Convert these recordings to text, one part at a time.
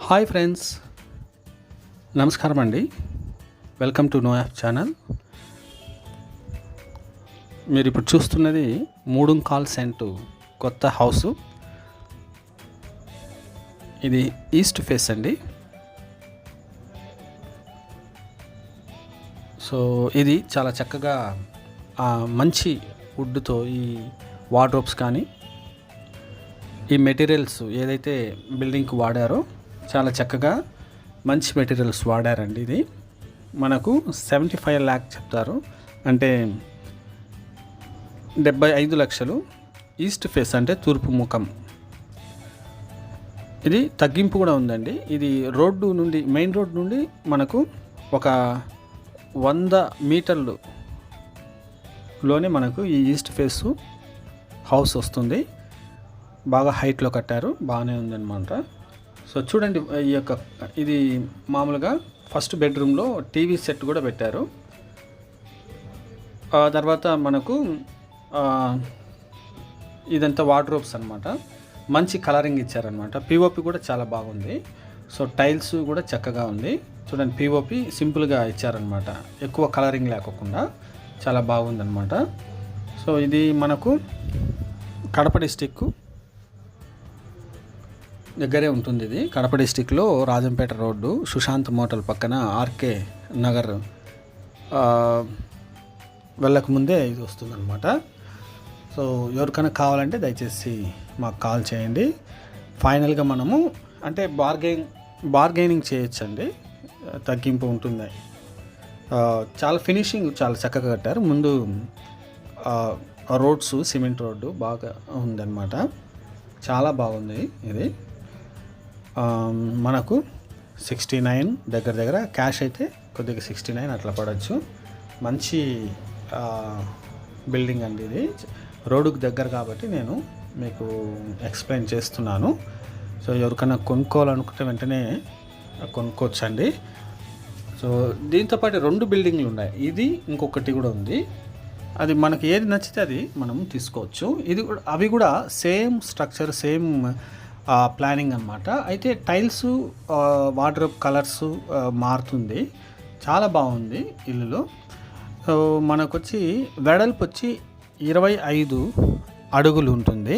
Hi friends. నమస్కారం అండి. Welcome to no app channel. మీరు ఇప్పుడు చూస్తున్నది మూడుంకాల్ సెంటు కొత్త హౌసు. ఇది ఈస్ట్ ఫేస్ అండి. సో ఇది చాలా చక్కగా ఆ, మంచి వుడ్తో ఈ వార్డ్రోబ్స్ కానీ ఈ మెటీరియల్స్ ఏదైతే బిల్డింగ్కి వాడారో చాలా చక్కగా మంచి మెటీరియల్స్ వాడారండి ఇది. మనకు సెవెంటీ ఫైవ్ ల్యాక్ చెప్తారు. అంటే డెబ్బై ఐదు లక్షలు ఈస్ట్ ఫేస్ అంటే తూర్పు ముఖం. ఇది తగ్గింపు కూడా ఉందండి. ఇది రోడ్డు నుండి మెయిన్ రోడ్ నుండి మనకు ఒక వంద మీటర్లు లోనే మనకు ఈ ఈస్ట్ ఫేస్ హౌస్ వస్తుంది. బాగా హైట్లో కట్టారు. బాగానే ఉందన్నమాట. సో చూడండి ఈ యొక్క ఇది మామూలుగా ఫస్ట్ బెడ్రూమ్లో టీవీ సెట్ కూడా పెట్టారు. తర్వాత మనకు ఇదంతా వార్డ్రోబ్స్ అనమాట మంచి కలరింగ్ ఇచ్చారనమాట పిఓపి కూడా చాలా బాగుంది. సో టైల్స్ కూడా చక్కగా ఉంది. చూడండి పిఓపి సింపుల్గా ఇచ్చారనమాట ఎక్కువ కలరింగ్ లేకోకుండా చాలా బాగుందనమాట సో ఇది మనకు కడప డిస్టిక్ దగ్గరే ఉంటుంది ఇది. కడప డిస్టిక్లో రాజంపేట రోడ్డు సుశాంత్ మోటల్ పక్కన ఆర్కే నగర్ వెళ్ళకముందే వెళ్ళక ముందే ఇది వస్తుందన్నమాట. సో ఎవరికైనా కావాలంటే దయచేసి మాకు కాల్ చేయండి. ఫైనల్గా మనము అంటే బార్గెయిన్ బార్గెనింగ్ చేయొచ్చండి. తగ్గింపు ఉంటుంది. చాలా ఫినిషింగ్ చాలా చక్కగా కట్టారు. ముందు రోడ్స్ సిమెంట్ రోడ్డు బాగా ఉందన్నమాట. చాలా బాగుంది ఇది. మనకు సిక్స్టీ నైన్ దగ్గర దగ్గర క్యాష్ అయితే కొద్దిగా సిక్స్టీ నైన్ అట్లా పడవచ్చు మంచి బిల్డింగ్ అండి ఇది. రోడ్డుకు దగ్గర కాబట్టి నేను మీకు ఎక్స్ప్లెయిన్ చేస్తున్నాను. సో ఎవరికైనా కొనుక్కోవాలనుకుంటే వెంటనే కొనుక్కోవచ్చండి. సో దీంతోపాటు రెండు బిల్డింగ్లు ఉన్నాయి. ఇది ఇంకొకటి కూడా ఉంది. అది మనకి ఏది నచ్చితే అది మనం తీసుకోవచ్చు. ఇది కూడా అవి కూడా సేమ్ స్ట్రక్చర్ సేమ్ ప్లానింగ్ అన్నమాట. అయితే టైల్స్ వాటర్ కలర్స్ మారుతుంది. చాలా బాగుంది ఇల్లులో. సో మనకు వచ్చి వెడల్పు వచ్చి ఇరవై ఐదు అడుగులు ఉంటుంది.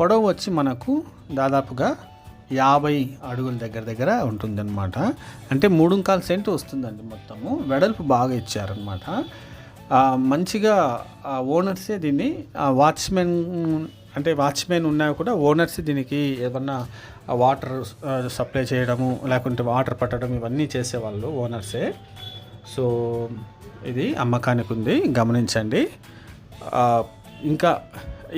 పొడవు వచ్చి మనకు దాదాపుగా యాభై అడుగుల దగ్గర దగ్గర ఉంటుందన్నమాట. అంటే మూడుంకాల సెంటు వస్తుందండి మొత్తము. వెడల్పు బాగా ఇచ్చారనమాట మంచిగా ఓనర్సే దీన్ని వాచ్మెన్ అంటే వాచ్మెన్ ఉన్నా కూడా ఓనర్స్ దీనికి ఏమన్నా వాటర్ సప్లై చేయడము లేకుంటే వాటర్ పట్టడం ఇవన్నీ చేసేవాళ్ళు ఓనర్సే. సో ఇది అమ్మకానికి ఉంది గమనించండి ఇంకా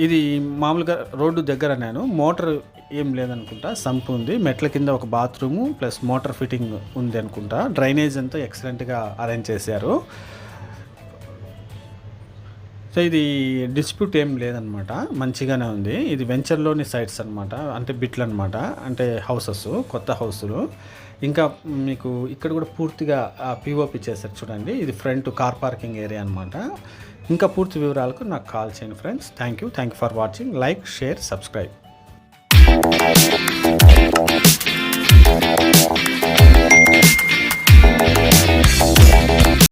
ఇది మామూలుగా రోడ్డు దగ్గర నేను మోటార్ ఏం లేదనుకుంటా సంప్ ఉంది. మెట్ల కింద ఒక బాత్రూము ప్లస్ మోటార్ ఫిట్టింగ్ ఉంది అనుకుంటా. డ్రైనేజ్ అంతా ఎక్సలెంట్గా అరేంజ్ చేశారు. సో ఇది డిస్ప్యూట్ ఏం లేదనమాట మంచిగానే ఉంది. ఇది వెంచర్లోని సైట్స్ అనమాట అంటే బిట్లు అనమాట అంటే హౌసెస్ కొత్త హౌసులు. ఇంకా మీకు ఇక్కడ కూడా పూర్తిగా పిఓపి చేశారు చూడండి. ఇది ఫ్రంట్ కార్ పార్కింగ్ ఏరియా అనమాట ఇంకా పూర్తి వివరాలకు నాకు కాల్ చేయండి friends. Thank you thank you for watching. Like share subscribe.